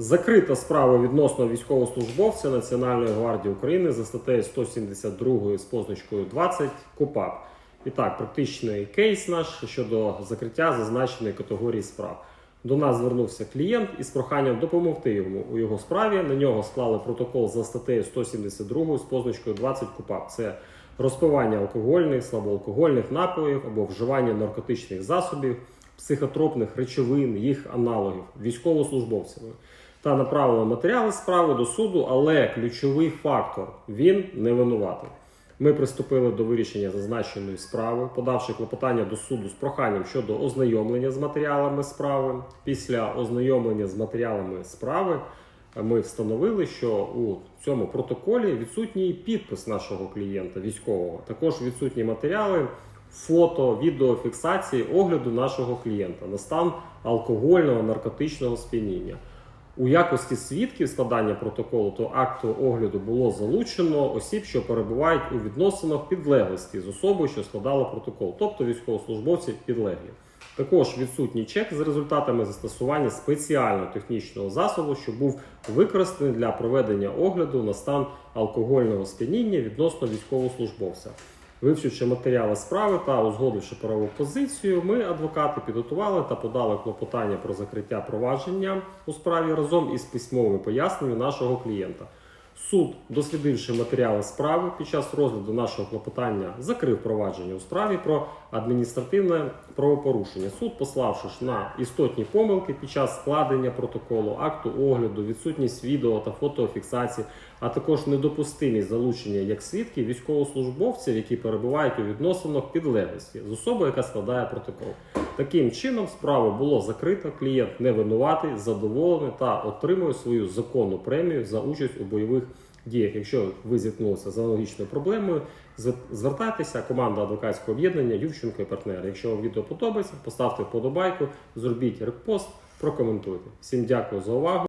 Закрита справа відносно військовослужбовця Національної гвардії України за статтею 172 з позначкою 20 КУПАП. І так, практичний кейс наш щодо закриття зазначеної категорії справ. До нас звернувся клієнт із проханням допомогти йому у його справі. На нього склали протокол за статтею 172 з позначкою 20 КУПАП. Це розпивання алкогольних, слабоалкогольних напоїв або вживання наркотичних засобів, психотропних речовин, їх аналогів військовослужбовцями. Та направили матеріали справи до суду, але ключовий фактор він не винуватий. Ми приступили до вирішення зазначеної справи, подавши клопотання до суду з проханням щодо ознайомлення з матеріалами справи. Після ознайомлення з матеріалами справи е, ми встановили, що у цьому протоколі відсутній підпис нашого клієнта військового. Також відсутні матеріали фото, відеофіксації огляду нашого клієнта на стан алкогольного наркотичного сп'яніння. У якості свідків складання протоколу то акту огляду було залучено осіб, що перебувають у відносинах підлеглості з особою, що складала протокол, тобто військовослужбовці підлеглі. Також відсутній чек з результатами застосування спеціального технічного засобу, що був використаний для проведення огляду на стан алкогольного сп'яніння відносно військовослужбовця. Вивчивши матеріали справи та узгодивши правову позицію, ми, адвокати, підготували та подали клопотання про закриття провадження у справі разом із письмовими поясненнями нашого клієнта. Суд, дослідивши матеріали справи під час розгляду нашого клопотання, закрив провадження у справі про адміністративне правопорушення. Суд, пославши ж на істотні помилки під час складення протоколу, акту огляду, відсутність відео та фотофіксації, а також недопустимість залучення як свідків військовослужбовців, які перебувають у відносинах підлеглості з особою, яка складає протокол. Таким чином, справу було закрито, клієнт не винуватий, задоволений та отримує свою законну премію за участь у бойових діях. Якщо ви зіткнулися з аналогічною проблемою, звертайтеся, команда адвокатського об'єднання Ювченко і партнери. Якщо вам відео подобається, поставте вподобайку, зробіть репост, прокоментуйте. Всім дякую за увагу.